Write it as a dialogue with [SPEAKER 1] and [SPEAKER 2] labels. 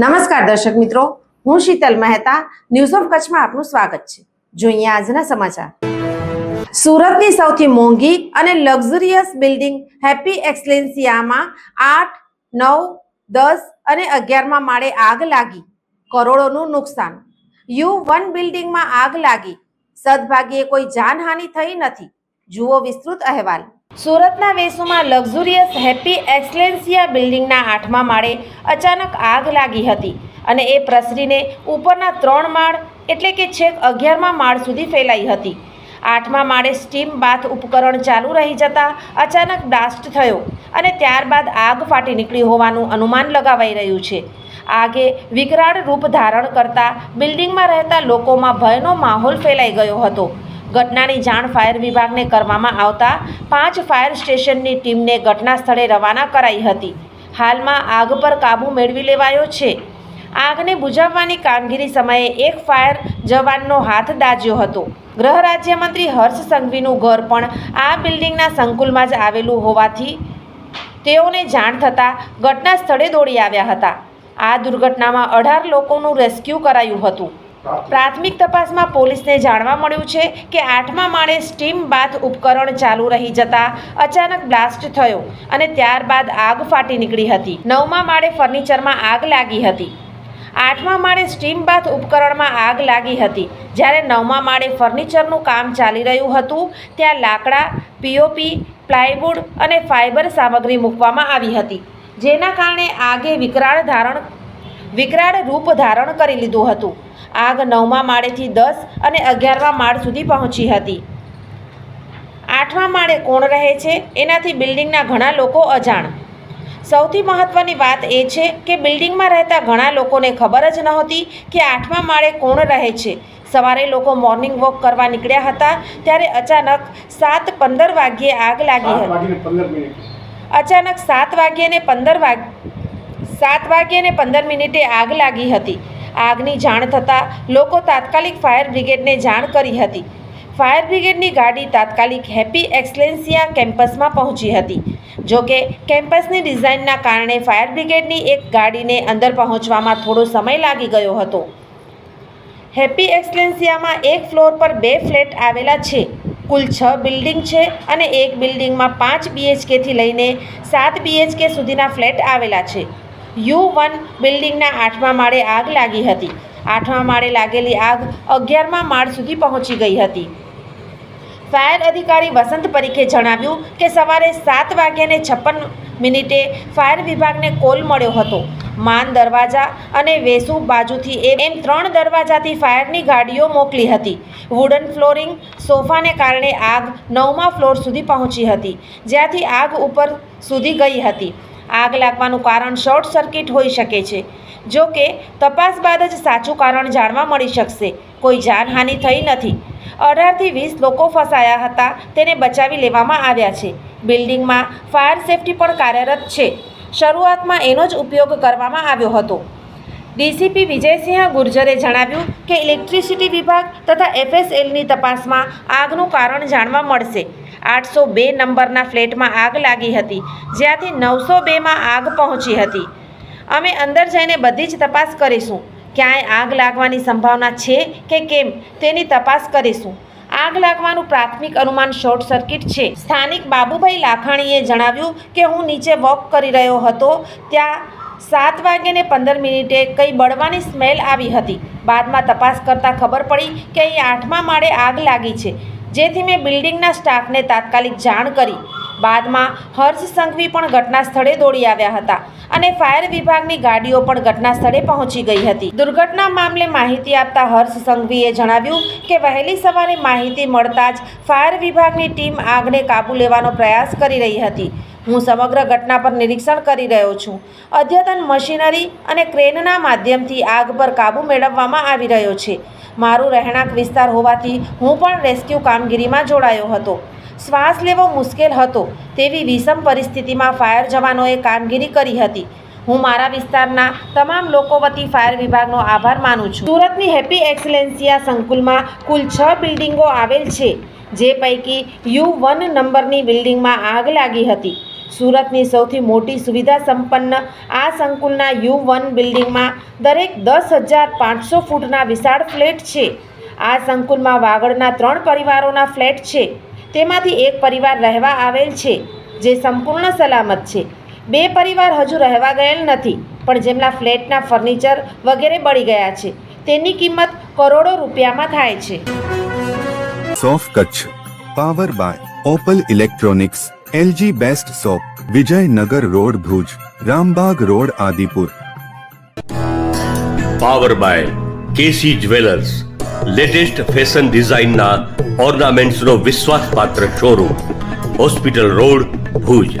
[SPEAKER 1] નમસ્કાર દર્શક મિત્રો, હું શીતલ મહેતા ન્યૂઝ ઓફ કચ્છમાં આપનું સ્વાગત છે. જોઈએ આજના સમાચાર. સુરતની સૌથી મોંઘી અને લક્ઝરિયસ બિલ્ડિંગ હેપી એક્સલેન્સિયામાં આઠ, નવ, દસ અને અગિયારમાં માળે આગ લાગી. કરોડોનું નુકસાન. યુ વન બિલ્ડિંગમાં આગ લાગી. સદભાગ્યે કોઈ જાનહાનિ થઈ નથી. જુઓ વિસ્તૃત અહેવાલ. સુરતના વેસુમાં લક્ઝુરિયસ હેપી એક્સલેન્સિયા બિલ્ડિંગના આઠમા માળે અચાનક આગ લાગી હતી અને એ પ્રસરીને ઉપરના ત્રણ માળ એટલે કે છેક અગિયારમા માળ સુધી ફેલાઈ હતી. આઠમા માળે સ્ટીમ બાથ ઉપકરણ ચાલુ રહી જતાં અચાનક બ્લાસ્ટ થયો અને ત્યારબાદ આગ ફાટી નીકળી હોવાનું અનુમાન લગાવાઈ રહ્યું છે. આગે વિકરાળ રૂપ ધારણ કરતા બિલ્ડિંગમાં રહેતા લોકોમાં ભયનો માહોલ ફેલાઈ ગયો હતો. ઘટનાની જાણ ફાયર વિભાગને કરવામાં આવતા પાંચ ફાયર સ્ટેશનની ટીમને ઘટના સ્થળે રવાના કરાઈ હતી. હાલમાં આગ પર કાબૂ મેળવી લેવાયો છે. આગને બુઝાવવાની કામગીરી સમયે એક ફાયર જવાનનો હાથ દાજ્યો હતો. ગૃહ રાજ્યમંત્રી હર્ષ સંઘવીનું ઘર પણ આ બિલ્ડિંગના સંકુલમાં જ આવેલું હોવાથી તેઓને જાણ થતાં ઘટના સ્થળે દોડી આવ્યા હતા. આ દુર્ઘટનામાં અઢાર લોકોનું રેસ્ક્યુ કરાયું હતું. પ્રાથમિક તપાસમાં પોલીસને જાણવા મળ્યું છે કે આઠમા માળે સ્ટીમ બાથ ઉપકરણ ચાલુ રહી જતા અચાનક બ્લાસ્ટ થયો અને ત્યારબાદ આગ ફાટી નીકળી હતી. નવમા માળે ફર્નિચરમાં આગ લાગી હતી. આઠમા માળે સ્ટીમ બાથ ઉપકરણમાં આગ લાગી હતી. જ્યારે નવમા માળે ફર્નિચરનું કામ ચાલી રહ્યું હતું, ત્યાં લાકડા પીઓપી પ્લાયવુડ અને ફાઇબર સામગ્રી મૂકવામાં આવી હતી, જેના કારણે આગે વિકરાળ ધારણ વિકરાળ રૂપ ધારણ કરી લીધું હતું. આગ નવમા માળેથી દસ અને અગિયારમા માળ સુધી પહોંચી હતી. આઠમા માળે કોણ રહે છે? એનાથી બિલ્ડિંગના ઘણા લોકો અજાણ. સૌથી મહત્ત્વની વાત એ છે કે બિલ્ડિંગમાં રહેતા ઘણા લોકોને ખબર જ નહોતી કે આઠમા માળે કોણ રહે છે. સવારે લોકો મોર્નિંગ વોક કરવા નીકળ્યા હતા ત્યારે અચાનક સાત પંદર વાગ્યે આગ લાગી હતી. અચાનક સાત વાગ્યે ને પંદર વાગ સાત વાગ્યે અને પંદર મિનિટે આગ લાગી હતી. આગની જાણ થતાં લોકો તાત્કાલિક ફાયર બ્રિગેડને જાણ કરી હતી. ફાયર બ્રિગેડની ગાડી તાત્કાલિક હેપી એક્સલેન્સિયા કેમ્પસમાં પહોંચી હતી. જોકે કેમ્પસની ડિઝાઇનના કારણે ફાયર બ્રિગેડની એક ગાડીને અંદર પહોંચવામાં થોડો સમય લાગી ગયો હતો. હેપી એક્સલેન્સિયામાં એક ફ્લોર પર બે ફ્લેટ આવેલા છે. કુલ છ બિલ્ડિંગ છે અને એક બિલ્ડિંગમાં પાંચ બીએચકેથી લઈને સાત બીએચકે સુધીના ફ્લેટ આવેલા છે. યુ વન બિલ્ડિંગના આઠમા માળે આગ લાગી હતી. આઠમા માળે લાગેલી આગ અગિયારમા માળ સુધી પહોંચી ગઈ હતી. ફાયર અધિકારી વસંત પરીખે જણાવ્યું કે સવારે સાત વાગ્યાને છપ્પન મિનિટે ફાયર વિભાગને કોલ મળ્યો હતો. માન દરવાજા અને વેસુ બાજુથી એમ ત્રણ દરવાજાથી ફાયરની ગાડીઓ મોકલી હતી. વુડન ફ્લોરિંગ સોફાને કારણે આગ નવમા ફ્લોર સુધી પહોંચી હતી, જ્યાંથી આગ ઉપર સુધી ગઈ હતી. આગ લાગવાનું કારણ શોર્ટ સર્કિટ હોઈ શકે છે. જો કે, તપાસ બાદ જ સાચું કારણ જાણવા મળી શકશે. કોઈ જાનહાનિ થઈ નથી. અઢારથી વીસ લોકો ફસાયા હતા, તેને બચાવી લેવામાં આવ્યા છે. બિલ્ડિંગમાં ફાયર સેફટી પણ કાર્યરત છે. શરૂઆતમાં એનો જ ઉપયોગ કરવામાં આવ્યો હતો. ડીસીપી વિજયસિંહ ગુર્જરે જણાવ્યું કે ઇલેક્ટ્રિસિટી વિભાગ તથા એફએસએલની તપાસમાં આગનું કારણ જાણવા મળશે. આઠસો બે નંબરના ફ્લેટમાં આગ લાગી હતી, જ્યાંથી નવસો બેમાં આગ પહોંચી હતી. અમે અંદર જઈને બધી જ તપાસ કરીશું. ક્યાંય આગ લાગવાની સંભાવના છે કે કેમ તેની તપાસ કરીશું. આગ લાગવાનું પ્રાથમિક અનુમાન શોર્ટ સર્કિટ છે. સ્થાનિક બાબુભાઈ લાખાણીએ જણાવ્યું કે હું નીચે વોક કરી રહ્યો હતો, ત્યાં સાત વાગ્યાને પંદર મિનિટે કંઈ બળવાની સ્મેલ આવી હતી. બાદમાં તપાસ કરતાં ખબર પડી કે અહીં આઠમા માળે આગ લાગી છે, જેથી મેં બિલ્ડિંગના સ્ટાફને તાત્કાલિક જાણ કરી. બાદમાં હર્ષ સંઘવી પણ ઘટના સ્થળે દોડી આવ્યા હતા અને ફાયર વિભાગની ગાડીઓ પણ ઘટના સ્થળે પહોંચી ગઈ હતી. દુર્ઘટના મામલે માહિતી આપતા હર્ષ સંઘવીએ જણાવ્યું કે વહેલી સવારે માહિતી મળતા જ ફાયર વિભાગની ટીમ આગને કાબૂ લેવાનો પ્રયાસ કરી રહી હતી. હું સમગ્ર ઘટના પર નિરીક્ષણ કરી રહ્યો છું. અદ્યતન મશીનરી અને ક્રેનના માધ્યમથી આગ પર કાબૂ મેળવવામાં આવી રહ્યો છે. મારું રહેણાંક વિસ્તાર હોવાથી હું પણ રેસ્ક્યુ કામગીરીમાં જોડાયો હતો. શ્વાસ લેવો મુશ્કેલ હતો તેવી વિષમ પરિસ્થિતિમાં ફાયર જવાનોએ કામગીરી કરી હતી. હું મારા વિસ્તારના તમામ લોકો વતી ફાયર વિભાગનો આભાર માનું છું. સુરતની હેપી એક્સલેન્સિયા સંકુલમાં કુલ છ બિલ્ડિંગો આવેલ છે, જે પૈકી યુ વન નંબરની બિલ્ડિંગમાં આગ લાગી હતી. સુરતની સૌથી મોટી સુવિધા સંપન્ન આ સંકુલના યુ વન બિલ્ડિંગમાં દરેક દસ હજાર પાંચસો ફૂટના વિશાળ ફ્લેટ છે. આ સંકુલમાં વાગડના ત્રણ પરિવારોના ફ્લેટ છે. તેમાંથી એક પરિવાર રહેવા આવેલ છે, જે સંપૂર્ણ સલામત છે. બે પરિવાર હજુ રહેવા ગયેલ નથી પણ જેમના ફ્લેટના ફર્નિચર વગેરે બળી ગયા છે તેની કિંમત કરોડો રૂપિયામાં થાય છે.
[SPEAKER 2] સોફ Kutch power by Opal electronics LG best shop Vijaynagar road Bhuj Rambag road Adipur.
[SPEAKER 3] Power by KC jewellers latest fashion ડિઝાઇનના ઓર્નામેન્ટ્સનો વિશ્વાસપાત્ર શોરૂમ હોસ્પિટલ રોડ ભુજ.